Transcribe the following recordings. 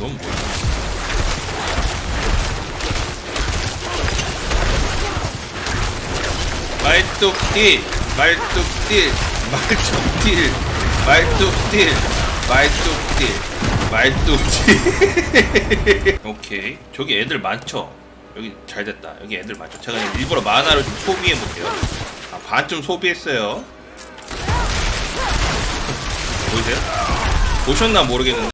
그건 뭐야? 말뚝딜, 말뚝딜, 말뚝딜, 말뚝딜, 말뚝딜, 말뚝딜. 오케이. 저기 애들 많죠? 여기 잘 됐다. 여기 애들 많죠? 제가 일부러 만화를 좀 소비해 볼게요. 아, 반쯤 소비했어요. 보이세요? 보셨나 모르겠는데.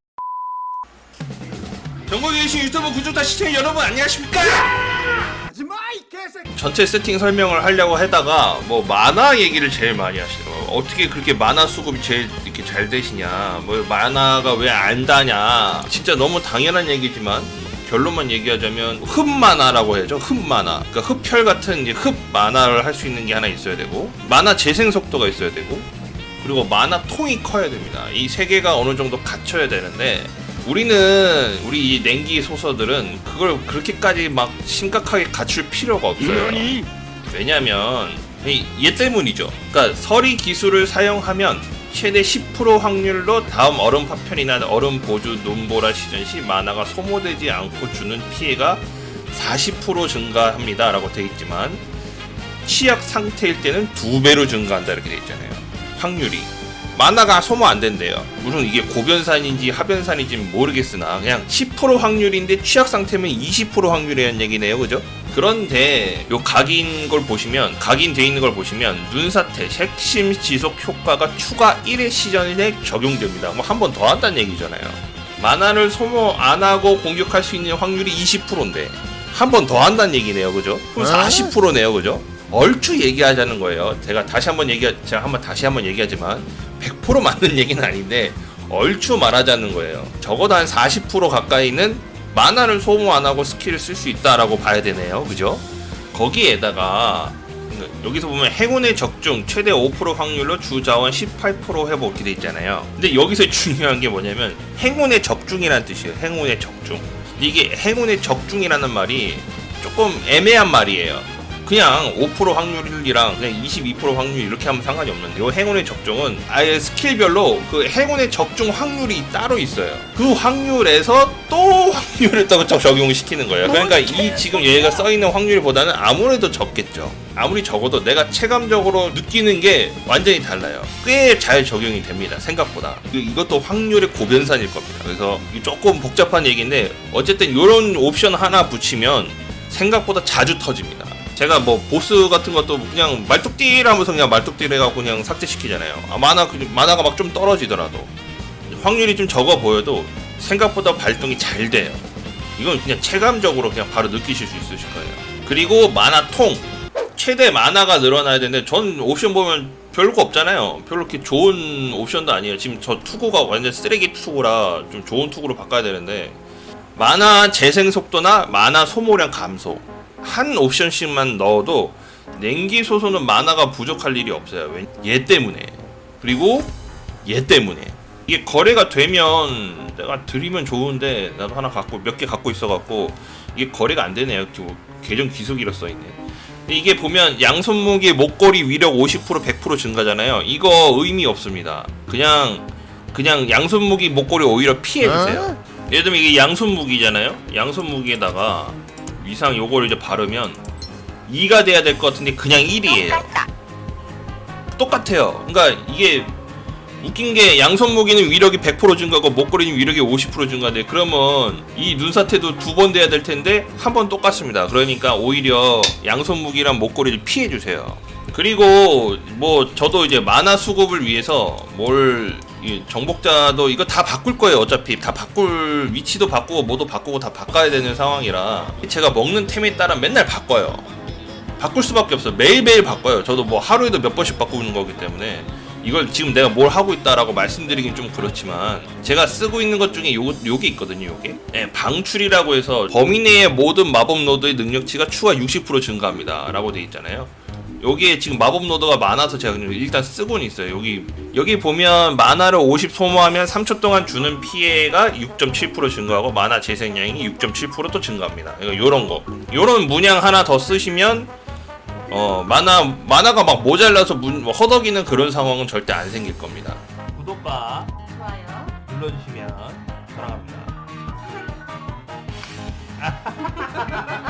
전국에 계신 유튜브 구독자 시청자 여러분 안녕하십니까? 전체 세팅 설명을 하려고 하다가 뭐 만화 얘기를 제일 많이 하시더라고요. 어떻게 그렇게 만화 수급이 제일 이렇게 잘 되시냐? 뭐 만화가 왜 안 다냐? 진짜 너무 당연한 얘기지만 결론만 얘기하자면 흡 만화라고 해야죠. 흡 만화. 그러니까 흡혈 같은 이제 흡 만화를 할 수 있는 게 하나 있어야 되고 만화 재생 속도가 있어야 되고 그리고 만화 통이 커야 됩니다. 이 세 개가 어느 정도 갖춰야 되는데 우리는 우리 이 냉기 소서들은 그걸 그렇게까지 막 심각하게 갖출 필요가 없어요. 왜냐면 이- 얘 때문이죠. 그러니까 서리 기술을 사용하면 최대 10% 확률로 다음 얼음 파편이나 얼음 보주 눈보라 시전 시 만화가 소모되지 않고 주는 피해가 40% 증가합니다라고 되어 있지만 취약 상태일 때는 두 배로 증가한다 이렇게 되어 있잖아요. 확률이 만화가 소모 안 된대요. 무슨 이게 고변산인지 하변산인지 모르겠으나 그냥 10% 확률인데 취약 상태면 20% 확률이라는 얘기네요, 그죠? 그런데 요 각인 걸 보시면 각인돼 있는 걸 보시면 눈사태 핵심 지속 효과가 추가 1회 시전에 적용됩니다. 뭐 한 번 더 한다는 얘기잖아요. 만화를 소모 안 하고 공격할 수 있는 확률이 20%인데 한 번 더 한다는 얘기네요, 그죠? 그럼 40%네요, 그죠? 얼추 얘기하자는 거예요. 제가 다시 한번 얘기, 제가 한번 다시 한번 얘기하지만 100% 맞는 얘기는 아닌데 얼추 말하자는 거예요. 적어도 한 40% 가까이는 만화를 소모 안 하고 스킬을 쓸 수 있다라고 봐야 되네요, 그죠? 거기에다가 여기서 보면 행운의 적중 최대 5% 확률로 주자원 18% 회복 이렇게 돼 있잖아요. 근데 여기서 중요한 게 뭐냐면 행운의 적중이라는 뜻이에요. 행운의 적중. 이게 행운의 적중이라는 말이 조금 애매한 말이에요. 그냥 5% 확률이랑 그냥 22% 확률 이렇게 하면 상관이 없는데 요 행운의 적중은 아예 스킬별로 그 행운의 적중 확률이 따로 있어요. 그 확률에서 또 확률을 또 적용시키는 거예요. 그러니까 이 지금 얘가 써 있는 확률보다는 아무래도 적겠죠. 아무리 적어도 내가 체감적으로 느끼는 게 완전히 달라요. 꽤 잘 적용이 됩니다. 생각보다. 이- 이것도 확률의 고변산일 겁니다. 그래서 조금 복잡한 얘기인데 어쨌든 이런 옵션 하나 붙이면 생각보다 자주 터집니다. 제가 뭐 보스 같은 것도 그냥 말뚝딜 하면서 그냥 말뚝딜 해갖고 그냥 삭제시키잖아요. 아, 만화, 그- 만화가 막 좀 떨어지더라도 확률이 좀 적어 보여도 생각보다 발동이 잘 돼요. 이건 그냥 체감적으로 그냥 바로 느끼실 수 있으실 거예요. 그리고 만화 통 최대 만화가 늘어나야 되는데 전 옵션 보면 별거 없잖아요. 별로 이렇게 좋은 옵션도 아니에요. 지금 저 투구가 완전 쓰레기 투구라 좀 좋은 투구로 바꿔야 되는데 만화 재생 속도나 만화 소모량 감소 한 옵션씩만 넣어도 냉기 소소는 만화가 부족할 일이 없어요. 왜? 얘 때문에 그리고 얘 때문에 이게 거래가 되면 내가 드리면 좋은데 나도 하나 갖고 몇 개 갖고 있어 갖고 이게 거래가 안 되네요. 뭐 계정 귀속이라 써 있네. 이게 보면 양손 무기 목걸이 위력 50% 100% 증가잖아요. 이거 의미 없습니다. 그냥 그냥 양손 무기 목걸이 오히려 피해 주세요. 예를 들면 이게 양손 무기잖아요. 양손 무기에다가 위상 요거를 이제 바르면 2가 돼야 될 것 같은데 그냥 1이에요. 똑같아요. 그러니까 이게 웃긴 게 양손 무기는 위력이 100% 증가고 목걸이는 위력이 50% 증가돼. 그러면 이 눈사태도 두 번 돼야 될 텐데 한 번 똑같습니다. 그러니까 오히려 양손 무기랑 목걸이를 피해 주세요. 그리고 뭐 저도 이제 만화 수급을 위해서 뭘 이 정복자도 이거 다 바꿀 거예요. 어차피 다 바꿀 위치도 바꾸고 뭐도 바꾸고 다 바꿔야 되는 상황이라 제가 먹는 템에 따라 맨날 바꿔요. 바꿀 수밖에 없어요. 매일매일 바꿔요. 저도 뭐 하루에도 몇 번씩 바꾸는 거기 때문에 이걸 지금 내가 뭘 하고 있다라고 말씀드리긴 좀 그렇지만 제가 쓰고 있는 것 중에 요, 요게 있거든요. 요게 예, 방출이라고 해서 범위 내의 모든 마법 노드의 능력치가 추가 60% 증가합니다. 라고 돼 있잖아요. 여기에 지금 마법 노드가 많아서 제가 그냥 일단 쓰고는 있어요. 여기 여기 보면 만화를 50 소모하면 3초 동안 주는 피해가 6.7% 증가하고 만화 재생량이 6.7%또 증가합니다. 이거 요런 거. 요런 문양 하나 더 쓰시면 어 만화 만화가 막 모자라서 문, 뭐 허덕이는 그런 상황은 절대 안 생길 겁니다. 구독과 좋아요. 눌러주시면 사랑합니다.